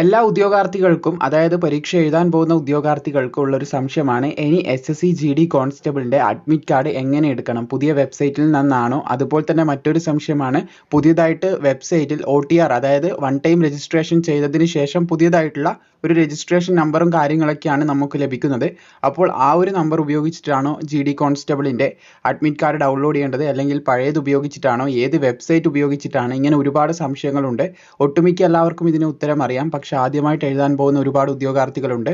എല്ലാ ഉദ്യോഗാർത്ഥികൾക്കും അതായത് പരീക്ഷ എഴുതാൻ പോകുന്ന ഉദ്യോഗാർത്ഥികൾക്കും ഉള്ള ഒരു സംശയമാണ് ഇനി S S C G D കോൺസ്റ്റബിളിന്റെ admit card എങ്ങനെ എടുക്കണം? പുതിയ വെബ്സൈറ്റിൽ നിന്നാണോ? അതുപോലെ തന്നെ മറ്റൊരു സംശയമാണ് പുതിയതായിട്ട് വെബ്സൈറ്റിൽ ഒ ടി ആർ അതായത് വൺ ടൈം രജിസ്ട്രേഷൻ ചെയ്തതിന് ശേഷം പുതിയതായിട്ടുള്ള ഒരു രജിസ്ട്രേഷൻ നമ്പറും കാര്യങ്ങളൊക്കെയാണ് നമുക്ക് ലഭിക്കുന്നത്. അപ്പോൾ ആ ഒരു നമ്പർ ഉപയോഗിച്ചിട്ടാണോ ജി ഡി കോൺസ്റ്റബിളിന്റെ അഡ്മിറ്റ് കാർഡ് ഡൗൺലോഡ് ചെയ്യേണ്ടത്? അല്ലെങ്കിൽ പഴയത് ഉപയോഗിച്ചിട്ടാണോ? ഏത് വെബ്സൈറ്റ് ഉപയോഗിച്ചിട്ടാണ്? ഇങ്ങനെ ഒരുപാട് സംശയങ്ങളുണ്ട്. ഒട്ടുമിക്ക എല്ലാവർക്കും ഇതിന് ഉത്തരം അറിയാം. പക്ഷേ ആദ്യമായിട്ട് എഴുതാൻ പോകുന്ന ഒരുപാട് ഉദ്യോഗാർത്ഥികളുണ്ട്.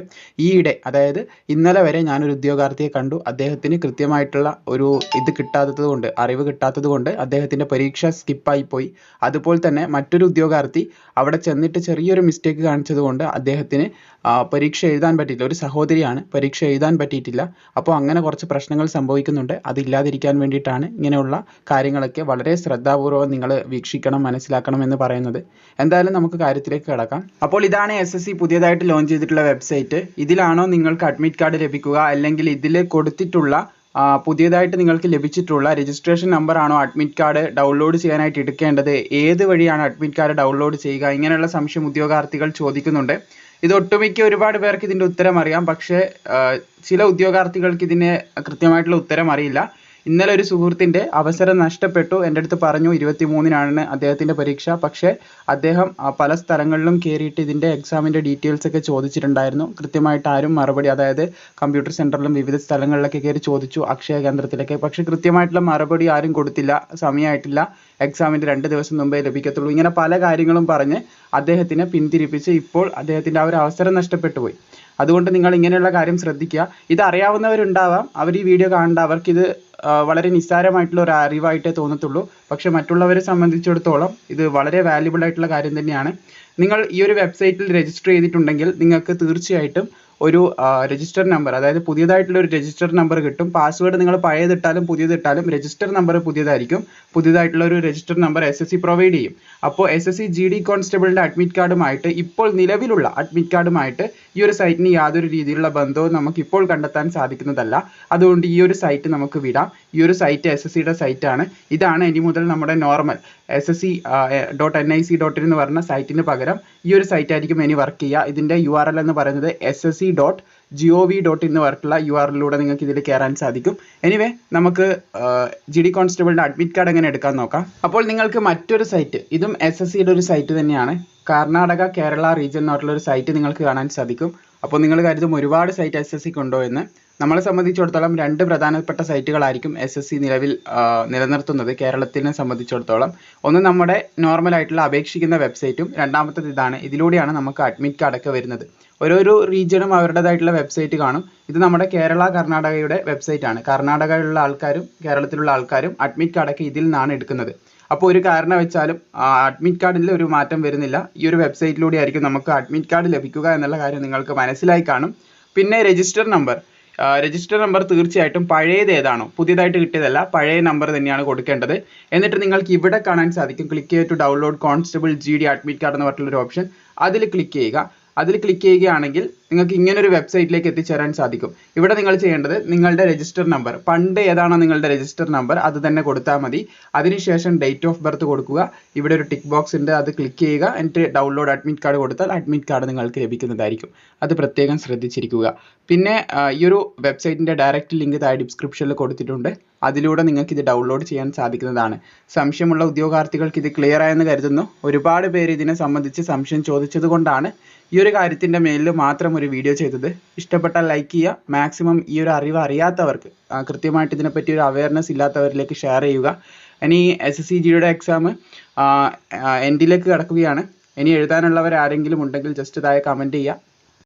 ഈയിടെ അതായത് ഇന്നലെ വരെ ഞാനൊരു ഉദ്യോഗാർത്ഥിയെ കണ്ടു. അദ്ദേഹത്തിന് കൃത്യമായിട്ടുള്ള ഒരു ഇത് കിട്ടാത്തത് കൊണ്ട് അറിവ് കിട്ടാത്തത് കൊണ്ട് അദ്ദേഹത്തിന്റെ പരീക്ഷ സ്കിപ്പായി പോയി. അതുപോലെ തന്നെ മറ്റൊരു ഉദ്യോഗാർത്ഥി അവിടെ ചെന്നിട്ട് ചെറിയൊരു മിസ്റ്റേക്ക് കാണിച്ചത് കൊണ്ട് അദ്ദേഹത്തിന് പരീക്ഷ എഴുതാൻ പറ്റിയില്ല. ഒരു സഹോദരിയാണ് പരീക്ഷ എഴുതാൻ പറ്റിയിട്ടില്ല. അപ്പോൾ അങ്ങനെ കുറച്ച് പ്രശ്നങ്ങൾ സംഭവിക്കുന്നുണ്ട്. അതില്ലാതിരിക്കാൻ വേണ്ടിയിട്ടാണ് ഇങ്ങനെയുള്ള കാര്യങ്ങളൊക്കെ വളരെ ശ്രദ്ധാപൂർവം നിങ്ങൾ വീക്ഷിക്കണം മനസ്സിലാക്കണം എന്ന് പറയുന്നത്. എന്തായാലും നമുക്ക് കാര്യത്തിലേക്ക് കിടക്കാം. അപ്പോൾ ഇതാണ് എസ് എസ് സി പുതിയതായിട്ട് ലോഞ്ച് ചെയ്തിട്ടുള്ള വെബ്സൈറ്റ് ഇതിലാണോ നിങ്ങൾക്ക് അഡ്മിറ്റ് കാർഡ് ലഭിക്കുക? അല്ലെങ്കിൽ ഇതിൽ കൊടുത്തിട്ടുള്ള പുതിയതായിട്ട് നിങ്ങൾക്ക് ലഭിച്ചിട്ടുള്ള രജിസ്ട്രേഷൻ നമ്പർ ആണോ അഡ്മിറ്റ് കാർഡ് ഡൗൺലോഡ് ചെയ്യാനായിട്ട് എടുക്കേണ്ടത്? ഏത് വഴിയാണ് അഡ്മിറ്റ് കാർഡ് ഡൗൺലോഡ് ചെയ്യുക? ഇങ്ങനെയുള്ള സംശയം ഉദ്യോഗാർത്ഥികൾ ചോദിക്കുന്നുണ്ട്. ഇത് ഒട്ടുമിക്ക ഒരുപാട് പേർക്ക് ഇതിന്റെ ഉത്തരം അറിയാം. പക്ഷേ ചില ഉദ്യോഗാർത്ഥികൾക്ക് ഇതിന് കൃത്യമായിട്ടുള്ള ഉത്തരം അറിയില്ല. ഇന്നലെ ഒരു സുഹൃത്തിന്റെ അവസരം നഷ്ടപ്പെട്ടു. എന്റെ അടുത്ത് പറഞ്ഞു ഇരുപത്തി മൂന്നിനാണ് അദ്ദേഹത്തിന്റെ പരീക്ഷ. പക്ഷേ അദ്ദേഹം പല സ്ഥലങ്ങളിലും കയറിയിട്ട് ഇതിന്റെ എക്സാമിന്റെ ഡീറ്റെയിൽസ് ഒക്കെ ചോദിച്ചിട്ടുണ്ടായിരുന്നു. കൃത്യമായിട്ട് ആരും മറുപടി അതായത് കമ്പ്യൂട്ടർ സെന്ററിലും വിവിധ സ്ഥലങ്ങളിലൊക്കെ കയറി ചോദിച്ചു അക്ഷയ കേന്ദ്രത്തിലൊക്കെ. പക്ഷേ കൃത്യമായിട്ടുള്ള മറുപടി ആരും കൊടുത്തില്ല സമയമായിട്ടില്ല. എക്സാമിന്റെ രണ്ട് ദിവസം മുമ്പേ ലഭിക്കത്തുള്ളൂ. ഇങ്ങനെ പല കാര്യങ്ങളും പറഞ്ഞ് അദ്ദേഹത്തിനെ പിന്തിരിപ്പിച്ച് ഇപ്പോൾ അദ്ദേഹത്തിന്റെ ആ ഒരു അവസരം നഷ്ടപ്പെട്ടു പോയി. അതുകൊണ്ട് നിങ്ങൾ ഇങ്ങനെയുള്ള കാര്യം ശ്രദ്ധിക്കുക. ഇത് അറിയാവുന്നവരുണ്ടാവാം. അവർ ഈ വീഡിയോ കാണേണ്ട. അവർക്കിത് വളരെ നിസ്സാരമായിട്ടുള്ള ഒരു അറിവായിട്ടേ തോന്നത്തുള്ളൂ. പക്ഷെ മറ്റുള്ളവരെ സംബന്ധിച്ചിടത്തോളം ഇത് വളരെ വാല്യുബിൾ ആയിട്ടുള്ള കാര്യം തന്നെയാണ്. നിങ്ങൾ ഈ ഒരു വെബ്സൈറ്റിൽ രജിസ്റ്റർ ചെയ്തിട്ടുണ്ടെങ്കിൽ നിങ്ങൾക്ക് തീർച്ചയായിട്ടും ഒരു രജിസ്റ്റർ നമ്പർ അതായത് പുതിയതായിട്ടുള്ള ഒരു രജിസ്റ്റർ നമ്പർ കിട്ടും. പാസ്വേഡ് നിങ്ങൾ പഴയതിട്ടാലും പുതിയതിട്ടാലും രജിസ്റ്റർ നമ്പർ പുതിയതായിരിക്കും. പുതിയതായിട്ടുള്ള ഒരു register number S S C provide ചെയ്യും. അപ്പോൾ S S C G D കോൺസ്റ്റബിളിന്റെ admit കാർഡുമായിട്ട് ഇപ്പോൾ നിലവിലുള്ള അഡ്മിറ്റ് കാർഡുമായിട്ട് ഈ ഒരു സൈറ്റിന് യാതൊരു രീതിയിലുള്ള ബന്ധവും നമുക്ക് ഇപ്പോൾ കണ്ടെത്താൻ സാധിക്കുന്നതല്ല. അതുകൊണ്ട് ഈ ഒരു സൈറ്റ് നമുക്ക് വിടാം. ഈ ഒരു സൈറ്റ് എസ് എസ് സിയുടെ സൈറ്റാണ് ഇതാണ് ഇനി മുതൽ നമ്മുടെ normal S S C dot N I C dot in എന്ന് പറഞ്ഞ സൈറ്റിന് പകരം ഈ ഒരു സൈറ്റ് ആയിരിക്കും ഇനി വർക്ക് ചെയ്യുക. ഇതിന്റെ യു ആർ എൽ എന്ന് പറയുന്നത് S S C dot G O V dot in വർക്കുള്ള U ആറിലൂടെ നിങ്ങൾക്ക് ഇതിൽ കയറാൻ സാധിക്കും. എനിവേ നമുക്ക് ജി ഡി കോൺസ്റ്റബിളിന്റെ അഡ്മിറ്റ് കാർഡ് എങ്ങനെ എടുക്കാൻ നോക്കാം. അപ്പോൾ നിങ്ങൾക്ക് മറ്റൊരു സൈറ്റ് ഇതും എസ് എസ് സിയുടെ ഒരു സൈറ്റ് തന്നെയാണ്. കർണാടക കേരള റീജിയൻ എന്ന് പറഞ്ഞിട്ടുള്ള ഒരു സൈറ്റ് നിങ്ങൾക്ക് കാണാൻ സാധിക്കും. അപ്പോൾ നിങ്ങൾ കരുതും ഒരുപാട് സൈറ്റ് എസ് എസ് സിക്ക് ഉണ്ടോ എന്ന്. നമ്മളെ സംബന്ധിച്ചിടത്തോളം രണ്ട് പ്രധാനപ്പെട്ട സൈറ്റുകളായിരിക്കും എസ് എസ് സി നിലവിൽ നിലനിർത്തുന്നത് കേരളത്തിനെ സംബന്ധിച്ചിടത്തോളം. ഒന്ന് നമ്മുടെ നോർമൽ ആയിട്ടുള്ള അപേക്ഷിക്കുന്ന വെബ്സൈറ്റും രണ്ടാമത്തേത് ഇതാണ്. ഇതിലൂടെയാണ് നമുക്ക് അഡ്മിറ്റ് കാർഡ് ഒക്കെ വരുന്നത്. ഓരോരോ റീജിയനും അവരുടേതായിട്ടുള്ള വെബ്സൈറ്റ് കാണും. ഇത് നമ്മുടെ കേരള കർണാടകയുടെ വെബ്സൈറ്റ് ആണ്. കർണാടകയിലുള്ള ആൾക്കാരും കേരളത്തിലുള്ള ആൾക്കാരും അഡ്മിറ്റ് കാർഡൊക്കെ ഇതിൽ നിന്നാണ് എടുക്കുന്നത്. അപ്പോൾ ഒരു കാരണം വെച്ചാലും അഡ്മിറ്റ് കാർഡിൽ ഒരു മാറ്റം വരുന്നില്ല. ഈ ഒരു വെബ്സൈറ്റിലൂടെ ആയിരിക്കും നമുക്ക് അഡ്മിറ്റ് കാർഡ് ലഭിക്കുക എന്നുള്ള കാര്യം നിങ്ങൾക്ക് മനസ്സിലായി കാണും. പിന്നെ രജിസ്റ്റർ നമ്പർ രജിസ്റ്റർ നമ്പർ തീർച്ചയായിട്ടും പഴയത് ഏതാണോ? പുതിയതായിട്ട് കിട്ടിയതല്ല പഴയ നമ്പർ തന്നെയാണ് കൊടുക്കേണ്ടത്. എന്നിട്ട് നിങ്ങൾക്ക് ഇവിടെ കാണാൻ സാധിക്കും. ക്ലിക്ക് ചെയ്ത് to download constable G D admit card എന്ന് പറഞ്ഞിട്ടുള്ള ഒരു ഓപ്ഷൻ അതിൽ ക്ലിക്ക് ചെയ്യുക. അതിൽ ക്ലിക്ക് ചെയ്യുകയാണെങ്കിൽ നിങ്ങൾക്ക് ഇങ്ങനെ ഒരു വെബ്സൈറ്റിലേക്ക് എത്തിച്ചേരാൻ സാധിക്കും. ഇവിടെ നിങ്ങൾ ചെയ്യേണ്ടത് നിങ്ങളുടെ രജിസ്റ്റർ നമ്പർ പണ്ട് ഏതാണോ നിങ്ങളുടെ രജിസ്റ്റർ നമ്പർ അത് തന്നെ കൊടുത്താൽ മതി. അതിനുശേഷം ഡേറ്റ് ഓഫ് ബർത്ത് കൊടുക്കുക. ഇവിടെ ഒരു ടിക്ക് ബോക്സ് ഉണ്ട് അത് ക്ലിക്ക് ചെയ്യുക. എന്നിട്ട് ഡൗൺലോഡ് അഡ്മിറ്റ് കാർഡ് കൊടുത്താൽ അഡ്മിറ്റ് കാർഡ് നിങ്ങൾക്ക് ലഭിക്കുന്നതായിരിക്കും. അത് പ്രത്യേകം ശ്രദ്ധിച്ചിരിക്കുക. പിന്നെ ഈ ഒരു വെബ്സൈറ്റിന്റെ ഡയറക്റ്റ് ലിങ്ക് താഴെ ഡിസ്ക്രിപ്ഷനിൽ കൊടുത്തിട്ടുണ്ട്. അതിലൂടെ നിങ്ങൾക്ക് ഇത് ഡൗൺലോഡ് ചെയ്യാൻ സാധിക്കുന്നതാണ്. സംശയമുള്ള ഉദ്യോഗാർത്ഥികൾക്ക് ഇത് ക്ലിയർ ആയെന്ന് കരുതുന്നു. ഒരുപാട് പേര് ഇതിനെ സംബന്ധിച്ച് സംശയം ചോദിച്ചത് കൊണ്ടാണ് ഈ ഒരു കാര്യത്തിന്റെ മേലിൽ മാത്രം ഒരു വീഡിയോ ചെയ്തത്. ഇഷ്ടപ്പെട്ടാൽ ലൈക്ക് ചെയ്യുക. മാക്സിമം ഈ ഒരു അറിവ് അറിയാത്തവർക്ക് കൃത്യമായിട്ട് ഇതിനെപ്പറ്റി ഒരു അവയർനെസ് ഇല്ലാത്തവരിലേക്ക് ഷെയർ ചെയ്യുക. ഇനി എസ് എസ് സി ജിയുടെ എക്സാം എൻഡിലേക്ക് കടക്കുകയാണ്. ഇനി എഴുതാനുള്ളവർ ആരെങ്കിലും ഉണ്ടെങ്കിൽ ജസ്റ്റ് താഴെ കമന്റ് ചെയ്യുക.